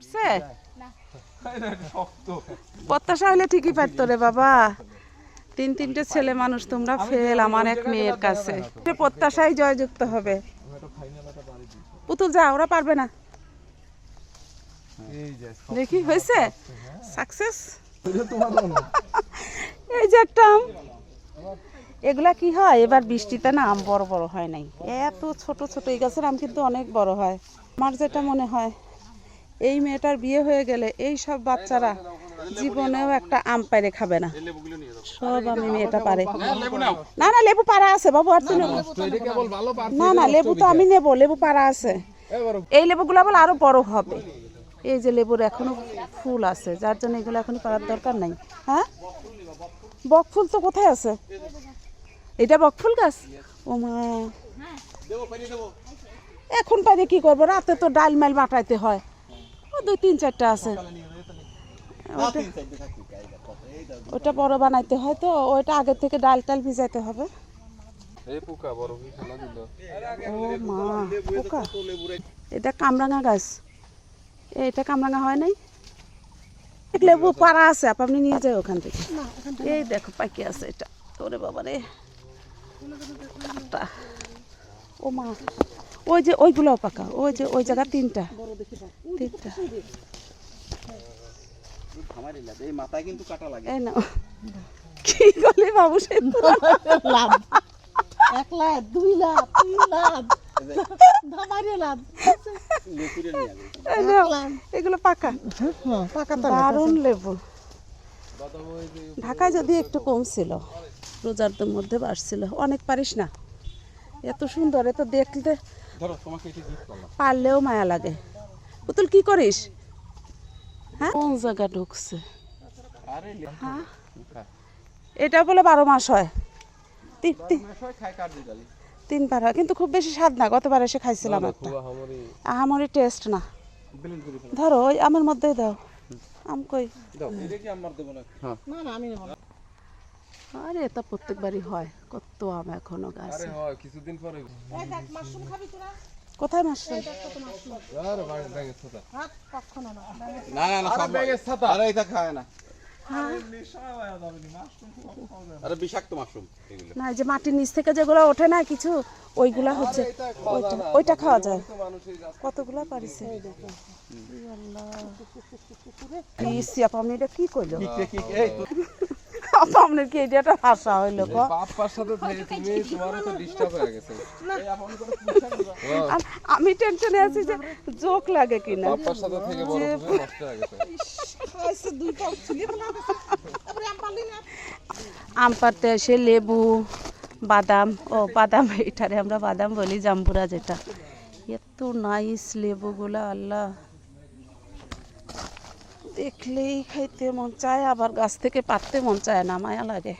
করছে? প্রত্যাশা হলে ঠিকই পারতো রে বাবা। তিন তিনটে ছেলে মানুষ তোমরা ফেল আমার এক মেয়ের কাছে। সে প্রত্যাশাই জয়যুক্ত হবে। পুতুল যা ওরা পারবে না। দেখি হয়েছে? সাকসেস এই যে একটা আম। এগুলা কি হয়? এবার বৃষ্টিতে না আম বড় বড় হয় নাই। এত ছোট ছোট এই গাছের আম কিন্তু অনেক বড় হয়। আমার যেটা মনে হয় এই মেয়েটার বিয়ে হয়ে গেলে এই সব বাচ্চারা জীবনেও একটা আম পাইরে খাবে না। সব আমি মেয়েটা পারে। না না, লেবু পাড়া আছে, বাবু, আর না না, লেবু তো আমি নেব, লেবু পাড়া আছে। এই লেবুগুলো বলে আরও বড় হবে। এই যে লেবুর এখনও ফুল আছে, যার জন্য এগুলো এখনও পাড়ার দরকার নাই। হ্যাঁ? বক ফুল তো কোথায় আছে? এটা বক ফুল গাছ? ও মা। এখন পাইলে কি করব? রাতে তো ডাল মাইল বাটাইতে হয়। দুই তিন চারটা আছে। ওটা বড় বানাইতে হয় তো ওইটা আগে থেকে ডাল টাল ভিজাইতে হবে। এই পোকা বড় কি খেলা দিল। ও মা এটা কামরাঙা গাছ। এটা কামরাঙা হয় নাই? লেবু পাড়া আছে আপ আপনি নিয়ে যাই ওখান থেকে। এই দেখো পাকি আছে এটা। ওরে বাবা রে কাটা ও মা। ওই যে ওইগুলোও পাকা ওই যে ওই জায়গা তিনটা। তিনটা। কি করলি বাবু সে লাভ। এক লাখ দুই লাখ তিন লাভ। এগুলো পাকা। হ্যাঁ পাকা দারুণ লেবু। ঢাকায় যদি একটু কম ছিল রোজার মধ্যে বাড়ছিল। অনেক পারিস না। এত সুন্দর এত দেখতে ধরো তোমাকে এটা গিফট করলাম। পারলেও মায়া লাগে। পুতুল কি করিস? হ্যাঁ? কোন জায়গা ঢুকছে? আরে হ্যাঁ? এটা বলে বারো মাস হয়। তিনবার হয় কিন্তু খুব বেশি স্বাদ না গতবার এসে খাইছিলাম একটা। হামরি আহামরি টেস্ট না। ধরো ওই আমের মধ্যেই দাও। আম কই? দাও। আমার দেবো না হ্যাঁ না না আমি নেব না। আরে এটা প্রত্যেকবারই হয়। কত আম এখনও গাছে। আরে হয় কিছুদিন পরে। এই দেখ মাশরুম খাবি তোরা? কোথায় মাশরুম? আরে ভাই ব্যাঙের ছাতা। হাত কখনো না না না না সব ব্যাঙের ছাতা। আরে এটা খায় না। হ্যাঁ। আরে বিষাক্ত মাশরুম এগুলো। না এই যে মাটির নিচ থেকে যেগুলো ওঠে না কিছু ওইগুলা হচ্ছে। ওইটা ওইটা খাওয়া যায়। কতগুলা পারিছে? আপনি এটা কি করল আপনার কি এটা একটা ভাষা হইল ক? বাপ্পার সাথে তুমি তোমারও তো ডিস্টার্ব হয়ে গেছে। আমি টেনশনে আছি যে জোক লাগে কিনা? বাপ্পার সাথে থেকে বড় তুমি হয়ে গেছে। আম পাড়তে এসে লেবু বাদাম ও বাদাম এটারে আমরা বাদাম বলি জাম্বুরা যেটা। এত নাইস লেবুগুলা আল্লাহ। দেখলেই খাইতে মন চায় আবার গাছ থেকে পারতে মন চায় না মায়া লাগে।